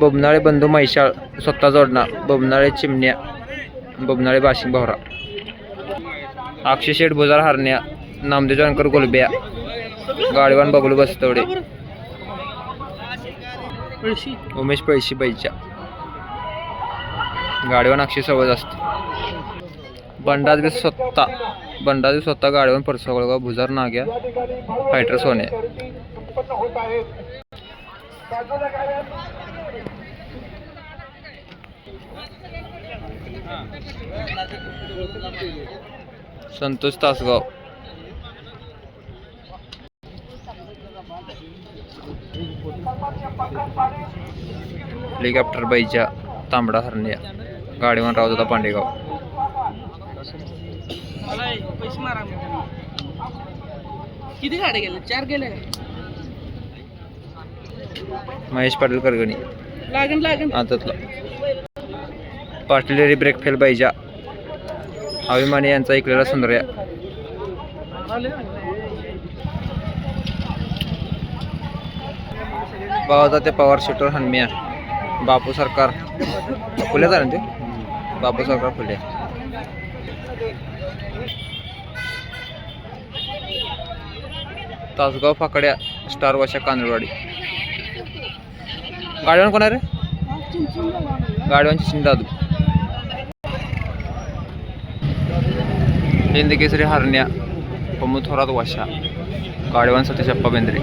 बबनाळे बंधू म्हैशाळ स्वतः जोडणार. बबनाळे चिमण्या बबनाळे बाशिंग भावरा. अक्षय शेठ भुजार हरण्या नामदेव जानकर गोलब्या गाडीवान बबलू बसतवडे. उमेश पैशी बैच्या गाडीवान अक्षय सवज असते. बंडाद्री स्वतः बंडाद्री स्वतः गाडीवान परसवळगाव भुजार नाग्या फायटर सोन्या. संतोष तासगाव. हेलिकॉप्टर बैजा तांबडा हरण्या. गाडीवान रावदादा पांडेगाव. किती गाड्या गेल्या? चार गेल्या महेश पाटील करगणी. लागन लागन आतातला. पाटील ब्रेक फेल बैजा अभिमानी यांचा ऐकलेला सुंदर्या. बाबाचा ते पवार शूटर हनमिया बापू सरकार. फुले झालं ते? बापू सरकार फुले. तासगाव फाकड्या स्टार वाशा कांदळवाडी गाडीवर कोण आहे रे? गाडीवांची शिंदादू हिंद केसरी हरण्या प्रमोद थोरात वाशा गाडीवान चप्पा बेंद्रे.